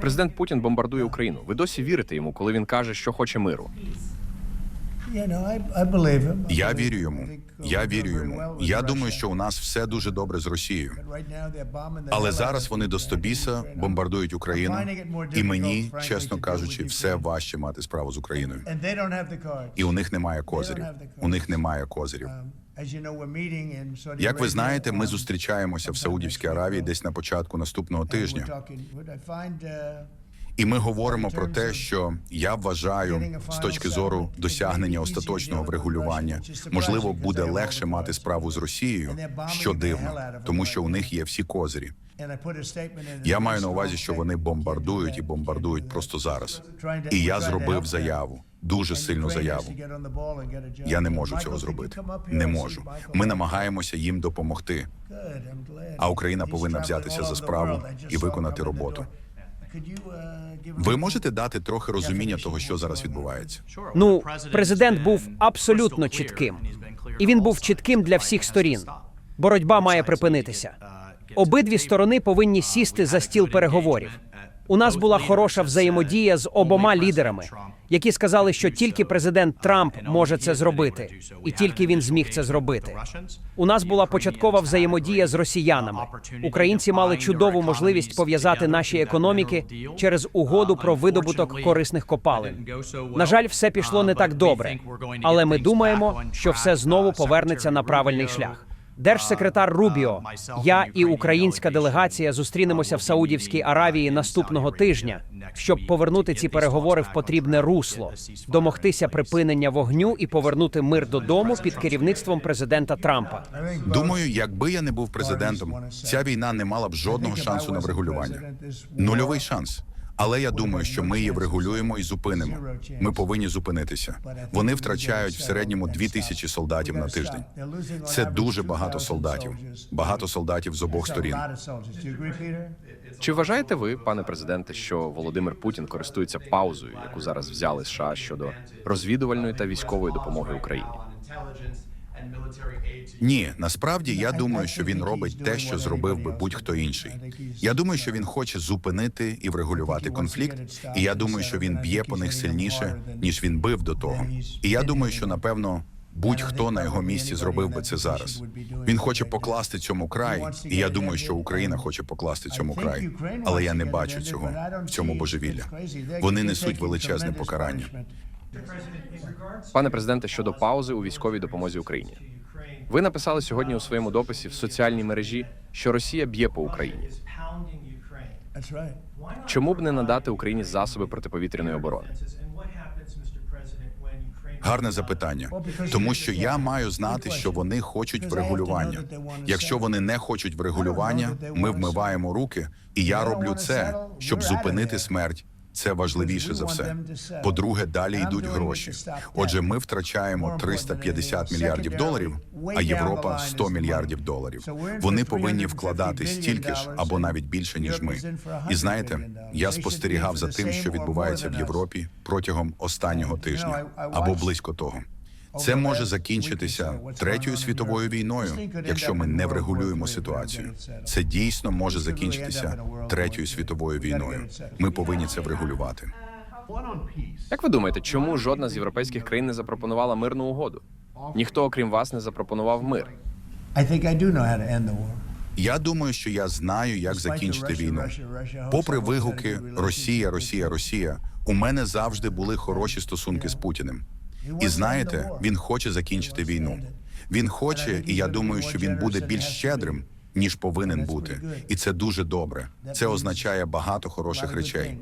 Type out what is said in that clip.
Президент Путін бомбардує Україну. Ви досі вірите йому, коли він каже, що хоче миру. Я вірю йому. Я вірю йому. Я думаю, що у нас все дуже добре з Росією. Але зараз вони до Стобіса бомбардують Україну, і мені, чесно кажучи, все важче мати справу з Україною. І у них немає козирів. У них немає козирів. Як ви знаєте, ми зустрічаємося в Саудівській Аравії десь на початку наступного тижня. І ми говоримо про те, що я вважаю з точки зору досягнення остаточного врегулювання, можливо, буде легше мати справу з Росією, що дивно, тому що у них є всі козирі. Я маю на увазі, що вони бомбардують і бомбардують просто зараз. І я зробив заяву, дуже сильну заяву. Я не можу цього зробити. Не можу. Ми намагаємося їм допомогти. А Україна повинна взятися за справу і виконати роботу. Ви можете дати трохи розуміння того, що зараз відбувається. Ну, президент був абсолютно чітким, і він був чітким для всіх сторін. Боротьба має припинитися. Обидві сторони повинні сісти за стіл переговорів. У нас була хороша взаємодія з обома лідерами, які сказали, що тільки президент Трамп може це зробити, і тільки він зміг це зробити. У нас була початкова взаємодія з росіянами. Українці мали чудову можливість пов'язати наші економіки через угоду про видобуток корисних копалин. На жаль, все пішло не так добре, але ми думаємо, що все знову повернеться на правильний шлях. Держсекретар Рубіо, я і українська делегація зустрінемося в Саудівській Аравії наступного тижня, щоб повернути ці переговори в потрібне русло, домогтися припинення вогню і повернути мир додому під керівництвом президента Трампа. Думаю, якби я не був президентом, ця війна не мала б жодного шансу на врегулювання. Нульовий шанс. Але я думаю, що ми її врегулюємо і зупинимо. Ми повинні зупинитися. Вони втрачають в середньому дві тисячі солдатів на тиждень. Це дуже багато солдатів. Багато солдатів з обох сторін. Чи вважаєте ви, пане президенте, що Володимир Путін користується паузою, яку зараз взяли США щодо розвідувальної та військової допомоги Україні? Ні, насправді я думаю, що він робить те, що зробив би будь-хто інший. Я думаю, що він хоче зупинити і врегулювати конфлікт. І я думаю, що він б'є по них сильніше, ніж він бив до того. І я думаю, що напевно. Будь-хто на його місці зробив би це зараз. Він хоче покласти цьому край, і я думаю, що Україна хоче покласти цьому край. Але я не бачу цього в цьому божевілля. Вони несуть величезне покарання. Пане президенте, щодо паузи у військовій допомозі Україні. Ви написали сьогодні у своєму дописі в соціальній мережі, що Росія б'є по Україні. Чому б не надати Україні засоби протиповітряної оборони? Гарне запитання, тому що я маю знати, що вони хочуть врегулювання. Якщо вони не хочуть врегулювання, ми вмиваємо руки, і я роблю це, щоб зупинити смерть. Це важливіше за все. По-друге, далі йдуть гроші. Отже, ми втрачаємо 350 мільярдів доларів, а Європа 100 мільярдів доларів. Вони повинні вкладати стільки ж або навіть більше ніж ми. І знаєте, я спостерігав за тим, що відбувається в Європі протягом останнього тижня або близько того. Це може закінчитися третьою світовою війною, якщо ми не врегулюємо ситуацію. Це дійсно може закінчитися третьою світовою війною. Ми повинні це врегулювати. Як ви думаєте, чому жодна з європейських країн не запропонувала мирну угоду? Ніхто, окрім вас, не запропонував мир. Я думаю, що я знаю, як закінчити війну. Попри вигуки Росія, Росія, Росія, у мене завжди були хороші стосунки з Путіним. І знаєте, він хоче закінчити війну. Він хоче, і я думаю, що він буде більш щедрим, ніж повинен бути. І це дуже добре. Це означає багато хороших речей.